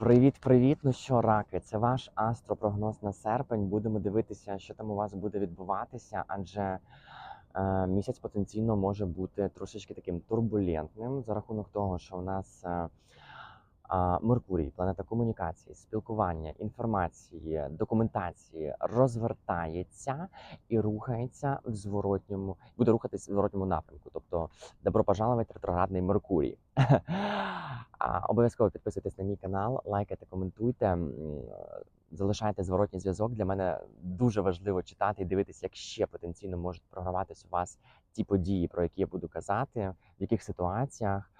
Привіт-привіт! Ну що, раки, це ваш астропрогноз на серпень. Будемо дивитися, що там у вас буде відбуватися, адже е, місяць потенційно може бути трошечки таким турбулентним за рахунок того, що у нас е, а, Меркурій, планета комунікації, спілкування, інформації, документації розвертається і рухається в зворотньому, буде рухатись в зворотньому напрямку. Тобто, добро пожаловать ретроградний Меркурій. Обов'язково підписуйтесь на мій канал, лайкайте, коментуйте, залишайте зворотній зв'язок. Для мене дуже важливо читати і дивитися, як ще потенційно можуть програватись у вас ті події, про які я буду казати, в яких ситуаціях.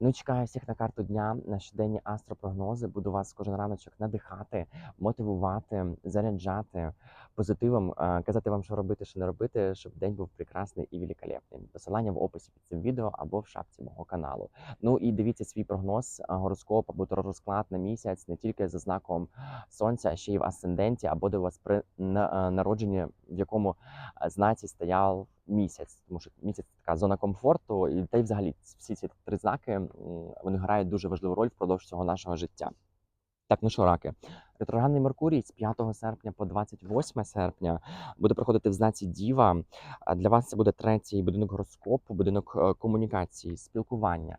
Ну чекаю всіх на карту дня на щоденні астропрогнози. Буду вас кожен раночок надихати, мотивувати, заряджати позитивом, е, казати вам, що робити, що не робити, щоб день був прекрасний і великолепний. Посилання в описі під цим відео або в шапці мого каналу. Ну і дивіться свій прогноз е, гороскоп або розклад на місяць не тільки за знаком сонця, а ще й в асценденті, або де у вас при е, народженні, в якому знаці стояв місяць, тому що місяць така зона комфорту, і та й взагалі всі ці три знаки вони грають дуже важливу роль впродовж цього нашого життя. Так, ну що, раки, ретроградний Меркурій з 5 серпня по 28 серпня буде проходити в знаці Діва. Для вас це буде третій будинок гороскопу, будинок е, комунікації, спілкування.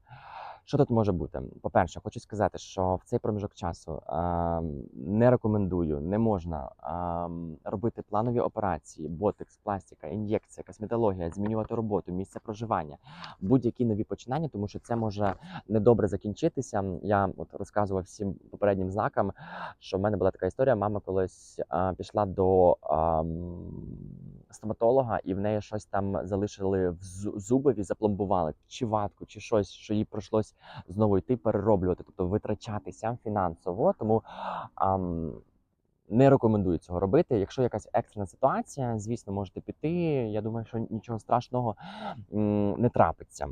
Що тут може бути? По-перше, хочу сказати, що в цей проміжок часу е, не рекомендую, не можна е, робити планові операції, ботекс, пластика, ін'єкція, косметологія, змінювати роботу, місце проживання, будь-які нові починання, тому що це може недобре закінчитися. Я от розказував всім попереднім знакам, що в мене була така історія. Мама колись е, пішла до ем, стоматолога, і в неї щось там залишили в зу- зубові, запломбували чи ватку, чи щось, що їй прийшлось знову йти перероблювати, тобто витрачатися фінансово. Тому ем, не рекомендую цього робити. Якщо якась екстрена ситуація, звісно, можете піти. Я думаю, що нічого страшного не трапиться.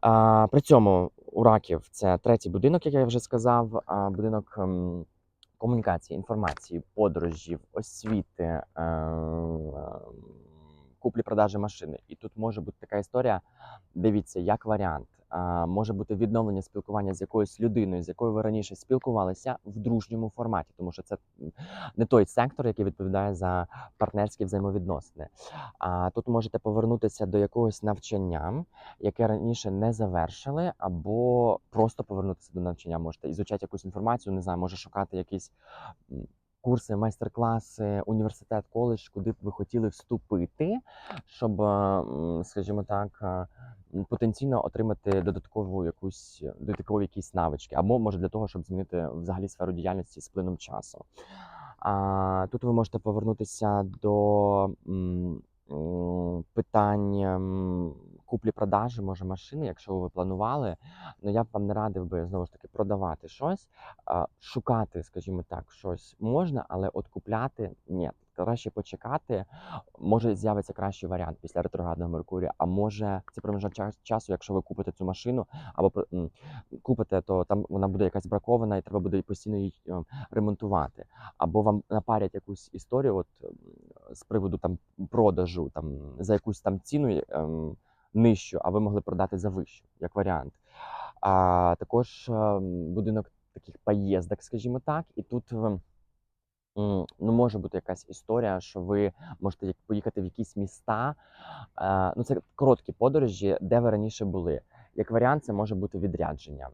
А, при цьому у раків це третій будинок, як я вже сказав, будинок комунікації, інформації, подорожів, освіти, ем, куплі-продажі машини. І тут може бути така історія. Дивіться, як варіант. Може бути відновлення спілкування з якоюсь людиною, з якою ви раніше спілкувалися в дружньому форматі, тому що це не той сектор, який відповідає за партнерські взаємовідносини. А тут можете повернутися до якогось навчання, яке раніше не завершили, або просто повернутися до навчання. Можете ізучати якусь інформацію, не знаю, може шукати якісь курси, майстер-класи, університет, коледж, куди б ви хотіли вступити, щоб, е, скажімо так, е, потенційно отримати додаткову якусь додаткові якісь навички, або може для того, щоб змінити взагалі сферу діяльності з плином часу. А, тут ви можете повернутися до питань куплі-продажі, може машини, якщо ви планували. Ну я б вам не радив би знову ж таки продавати щось, шукати, скажімо так, щось можна, але от купляти ні. Краще почекати, може з'явиться кращий варіант після ретроградного Меркурія, а може це проміжок часу, якщо ви купите цю машину або купите, то там вона буде якась бракована, і треба буде постійно її е, ремонтувати або вам напарять якусь історію, от ем, з приводу там продажу, там за якусь там ціну ем, нижчу, а ви могли продати за вищу, як варіант. А також ем, будинок таких поїздок, скажімо так, і тут. ем, Ну, може бути якась історія, що ви можете поїхати в якісь міста. е, Ну, це короткі подорожі, де ви раніше були. Як варіант, це може бути відрядження.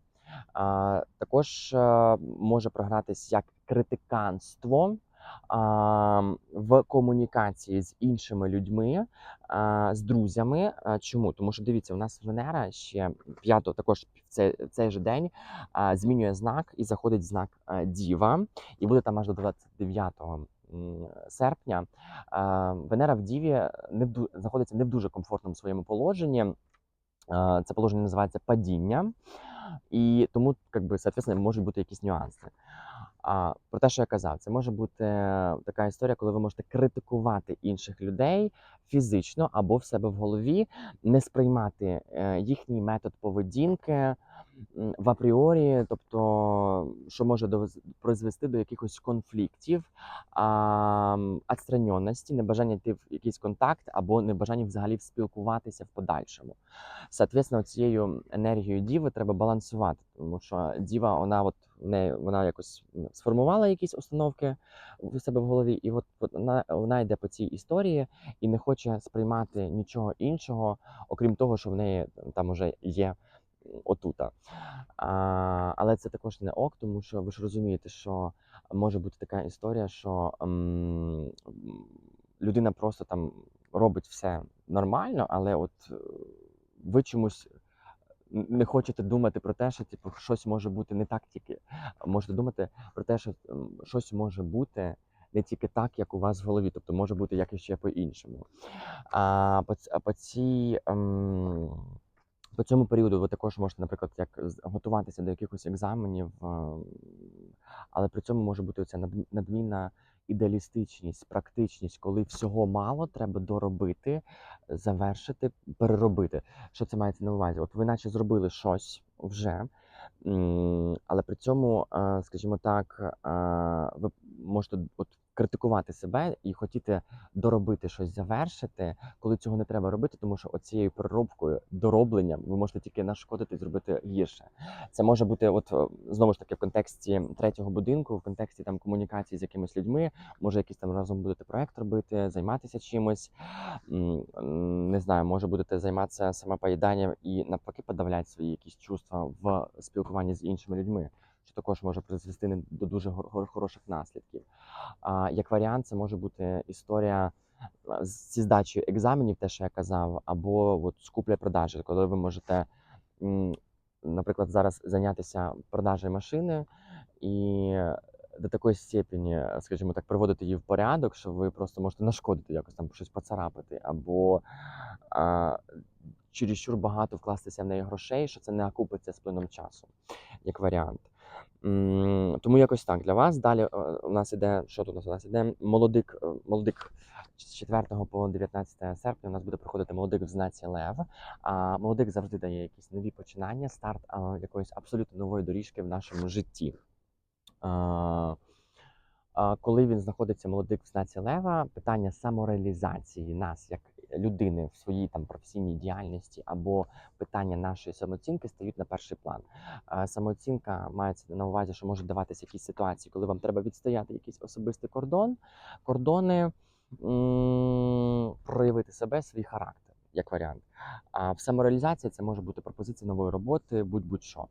Також е, може програтись як критиканство в комунікації з іншими людьми, з друзями. Чому? Тому що дивіться, у нас Венера ще 5, також в цей, цей же день змінює знак і заходить в знак Діва, і буде там аж до 29 серпня. Венера в Діві не в знаходиться не в дуже комфортному своєму положенні. Це положення називається падіння, і тому, як би, соответственно, можуть бути якісь нюанси. А про те, що я казав, це може бути така історія, коли ви можете критикувати інших людей фізично або в себе в голові, не сприймати е, їхній метод поведінки в апріорі, тобто що може довез- призвести до якихось конфліктів, а, небажання йти в якийсь контакт або небажання взагалі спілкуватися в подальшому. Соответственно, цією енергією діви треба балансувати, тому що діва, вона от в неї вона якось сформувала якісь установки в себе в голові, і от вона, вона йде по цій історії і не хоче сприймати нічого іншого, окрім того, що в неї там уже є отута. А, але це також не ок, тому що ви ж розумієте, що може бути така історія, що м, м, людина просто там робить все нормально, але от е, ви чомусь не хочете думати про те, що типу, щось може бути не так тільки. Можете думати про те, що щось може бути не тільки так, як у вас в голові, тобто може бути якось ще по-іншому. А по, по цій. ем, по цьому періоду ви також можете, наприклад, як готуватися до якихось екзаменів, ем, але при цьому може бути оця надмінна ідеалістичність, практичність, коли всього мало, треба доробити, завершити, переробити. Що це мається на увазі? От ви наче зробили щось вже, але при цьому, е, скажімо так, е, ви можете от критикувати себе і хотіти доробити щось, завершити, коли цього не треба робити, тому що оцією переробкою, доробленням ви можете тільки нашкодити і зробити гірше. Це може бути, от е, знову ж таки, в контексті третього будинку, в контексті там комунікації з якимись людьми, може якийсь там разом будете проект робити, займатися чимось. Не знаю, може будете займатися самопоїданням і навпаки подавляти свої якісь чувства в спілкуванні з іншими людьми. Що також може призвести до дуже хороших наслідків. А як варіант, це може бути історія зі здачею екзаменів, те, що я казав, або от з купля-продажі, коли ви можете, наприклад, зараз зайнятися продажею машини і до такої степені, скажімо так, приводити її в порядок, що ви просто можете нашкодити якось там щось поцарапати, або а, чересчур багато вкластися в неї грошей, що це не окупиться з плином часу, як варіант. Тому якось так для вас. Далі е, у нас іде, що тут у нас? Іде молодик, е, молодик з 4 по 19 серпня у нас буде проходити молодик в знаці Лев. А молодик завжди дає якісь нові починання, старт якоїсь абсолютно нової доріжки в нашому житті. Коли він знаходиться молодик в знаці Лева, питання самореалізації нас як людини в своїй там професійній діяльності або питання нашої самооцінки стають на перший план. Самооцінка мається на увазі, що можуть даватися якісь ситуації, коли вам треба відстояти якийсь особистий кордон, кордони, проявити себе, свій характер, як варіант. А в самореалізації це може бути пропозиція нової роботи, будь-будь-що.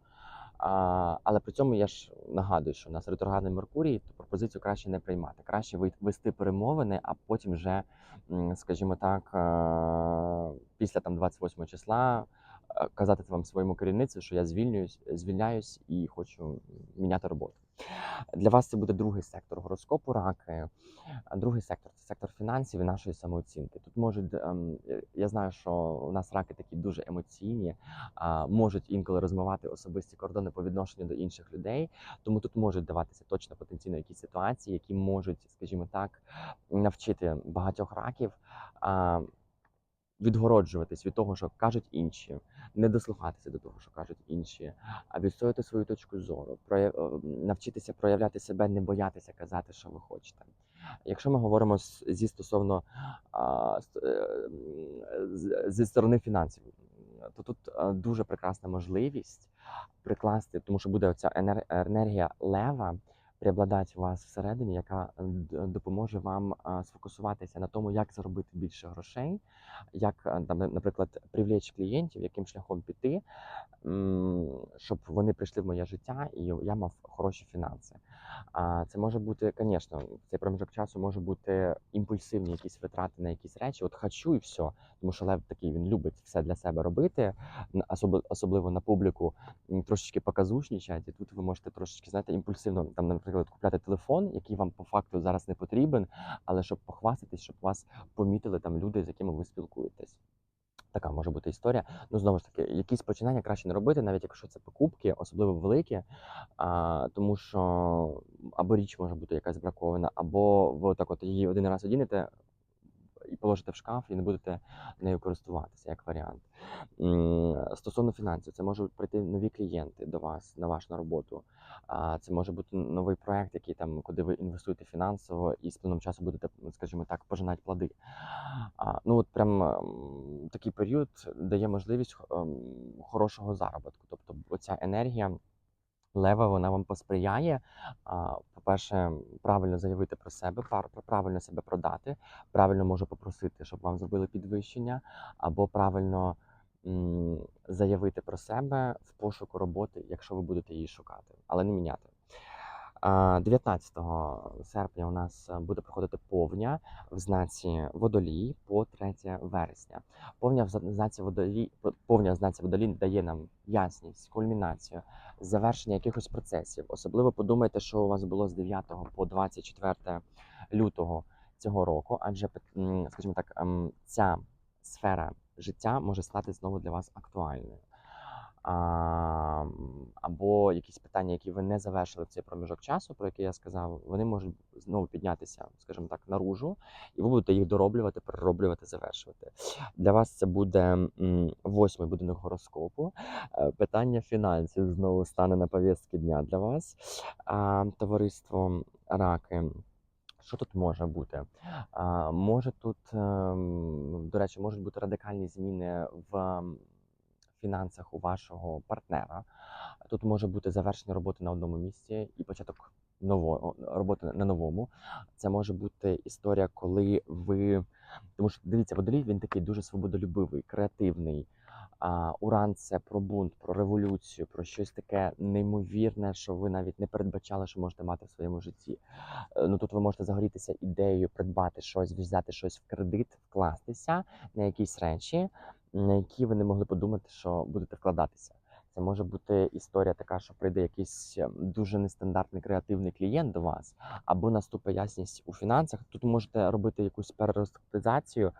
А, але при цьому я ж нагадую, що у нас ретроградний Меркурій, то пропозицію краще не приймати. Краще вести перемовини, а потім вже, скажімо так, е, після там 28 числа казати вам своєму керівництву, що я звільнююсь, звільняюсь і хочу міняти роботу. Для вас це буде другий сектор гороскопу раки. Другий сектор це сектор фінансів і нашої самооцінки. Тут можуть е, я знаю, що у нас раки такі дуже емоційні, можуть інколи розмивати особисті кордони по відношенню до інших людей. Тому тут можуть даватися точно потенційно якісь ситуації, які можуть, скажімо так, навчити багатьох раків. Відгороджуватись від того, що кажуть інші, не дослухатися до того, що кажуть інші, а відстояти свою точку зору, прояв... е, навчитися проявляти себе, не боятися казати, що ви хочете. Якщо ми говоримо зі стосовно а, е, зі сторони фінансів, то тут е, дуже прекрасна можливість прикласти, тому що буде оця енергія лева преобладати у вас всередині, яка е, допоможе вам сфокусуватися на тому, як заробити більше грошей, як е, там, наприклад, привлечь клієнтів, яким шляхом піти, щоб вони прийшли в моє життя і я мав хороші фінанси. Це може бути, звісно, цей проміжок часу може бути імпульсивні якісь витрати на якісь речі. От хочу і все. Тому що Лев такий він любить все для себе робити, особливо на публіку трошечки показушнічать. І тут ви можете трошечки знаєте, імпульсивно там, наприклад, купляти телефон, який вам по факту зараз не потрібен, але щоб похвастатись, щоб вас помітили там люди, з якими ви спілкуєтесь. Така може бути історія. Ну знову ж таки, якісь починання краще не робити, навіть якщо це покупки, особливо великі, а, тому що або річ може бути якась бракована, або ви так от її один раз одінете, і положите в шкаф, і не будете нею користуватися як варіант. Стосовно фінансів, це можуть прийти нові клієнти до вас на вашу роботу. Це може бути новий проект, який там, куди ви інвестуєте фінансово, і з плином часу будете, скажімо так, пожинати плоди. Ну от прям такий період дає можливість ем, хорошого заробітку. Тобто, оця енергія. Лева вона вам посприяє. а, По-перше, правильно заявити про себе, правильно себе продати, правильно можу попросити, щоб вам зробили підвищення, або правильно заявити про себе в пошуку роботи, якщо ви будете її шукати, але не міняти. А, 19 серпня у нас е, буде проходити повня в знаці водолій по 3 вересня. Повня в зна- знаці водолій, повня в знаці водолій дає нам ясність, кульмінацію, завершення якихось процесів. Особливо подумайте, що у вас було з 9 по 24 лютого цього року, адже скажімо так, ем, ця сфера життя може стати знову для вас актуальною. Або якісь питання, які ви не завершили в цей проміжок часу, про який я сказав, вони можуть знову піднятися, скажімо так, наружу, і ви будете їх дороблювати, перероблювати, завершувати. Для вас це буде восьмий будинок гороскопу. Е, Питання фінансів знову стане на повістки дня для вас. Товариство раки. Що тут може бути? Може тут, ем, до речі, можуть бути радикальні зміни в фінансах у вашого партнера. Тут може бути завершення роботи на одному місці і початок нового роботи на новому. Це може бути історія, коли ви. Тому що дивіться, водолій він такий дуже свободолюбивий, креативний. А Уран це про бунт, про революцію, про щось таке неймовірне, що ви навіть не передбачали, що можете мати в своєму житті. Е, Ну тут ви можете загорітися ідеєю придбати щось, взяти щось в кредит, вкластися на якісь речі, на які ви не могли подумати, що будете вкладатися. Це може бути історія така, що прийде якийсь ем, дуже нестандартний креативний клієнт до вас, або наступить ясність у фінансах. Тут можете робити якусь переростатизацію.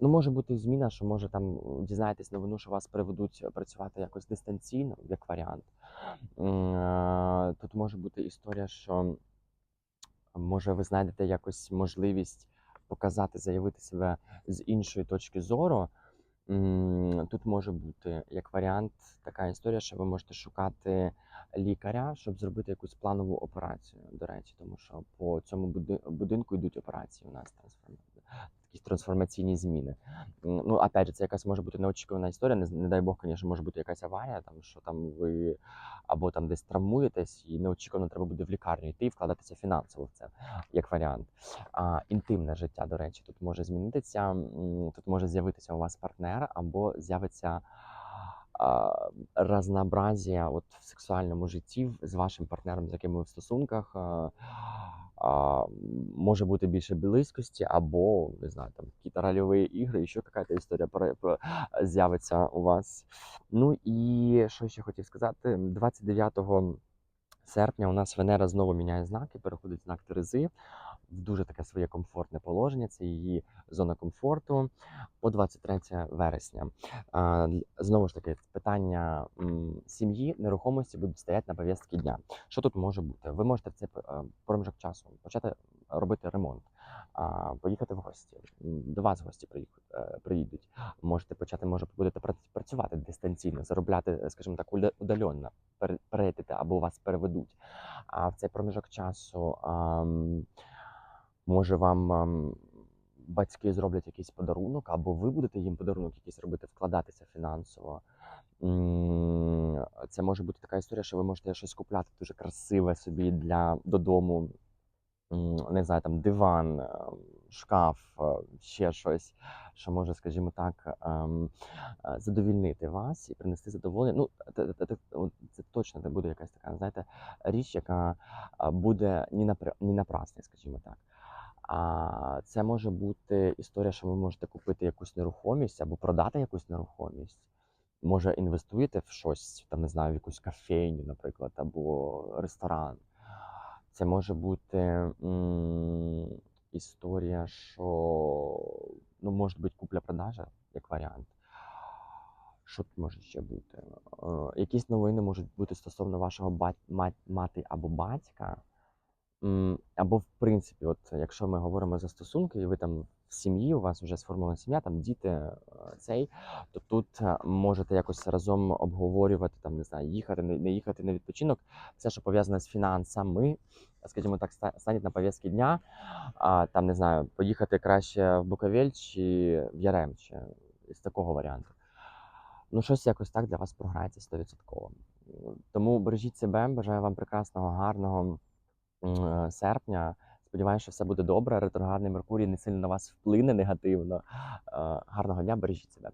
Ну, може бути зміна, що може там дізнаєтесь новину, що вас приведуть працювати якось дистанційно, як варіант. Е, Тут може бути історія, що може ви знайдете якось можливість показати, заявити себе з іншої точки зору. Тут може бути як варіант така історія, що ви можете шукати лікаря, щоб зробити якусь планову операцію. До речі, тому що по цьому буди- будинку йдуть операції у нас трансформації. Такі трансформаційні зміни. Ну, опять же, це якась може бути неочікувана історія. Не, не дай Бог, звісно, може бути якась аварія, там що там ви або там десь травмуєтесь, і неочікувано треба буде в лікарню йти і вкладатися фінансово в це, як варіант. А, інтимне життя, до речі, тут може змінитися. Тут може з'явитися у вас партнер, або з'явиться разнообразія от в сексуальному житті з вашим партнером, з яким ви в стосунках. Може бути більше близькості, або не знаю, там якісь рольові ігри, і ще якась історія з'явиться у вас. Ну і що ще хотів сказати, 29 серпня у нас Венера знову міняє знаки, переходить знак Терези в дуже таке своє комфортне положення. Це її зона комфорту по 23 вересня. Знову ж таки, питання сім'ї, нерухомості будуть стояти на повістки дня. Що тут може бути? Ви можете в цей е, проміжок часу почати робити ремонт. Поїхати в гості. До вас гості е, приїдуть. Можете почати, може, будете прац- працювати дистанційно, заробляти, е, скажімо так, удаленно, пере- перейдете або вас переведуть. А в цей проміжок часу може вам батьки зроблять якийсь подарунок, або ви будете їм подарунок якийсь робити, вкладатися фінансово. Це може бути така історія, що ви можете щось купляти дуже красиве собі для додому. Не знаю, там диван, е, шкаф, е, ще щось, що може, скажімо так, ем, е, задовільнити вас і принести задоволення. Ну, це точно не буде якась така, знаєте, річ, яка буде ні напра- ні напрасна, скажімо так. А це може бути історія, що ви можете купити якусь нерухомість або продати якусь нерухомість. Може, інвестуєте в щось, там не знаю, в якусь кафейню, наприклад, або ресторан. Це може бути історія, що ну, може бути купля-продажа як варіант. Що тут може ще бути? Е, якісь новини можуть бути стосовно вашого бать, мати або батька. Або, в принципі, от якщо ми говоримо за стосунки, і ви там в сім'ї, у вас вже сформована сім'я, там діти е, цей, то тут е, можете якось разом обговорювати, там не знаю, їхати, не їхати на відпочинок. Все, що пов'язане з фінансами, скажімо так, ста- стануть на пов'язки дня. А, там не знаю, поїхати краще в Буковель чи в Ярем, чи з такого варіанту. Ну, щось якось так для вас програється 100%. Тому бережіть себе, бажаю вам прекрасного, гарного серпня. Сподіваюся, що все буде добре. Ретроградний Меркурій не сильно на вас вплине негативно. Е, Гарного дня, бережіть себе.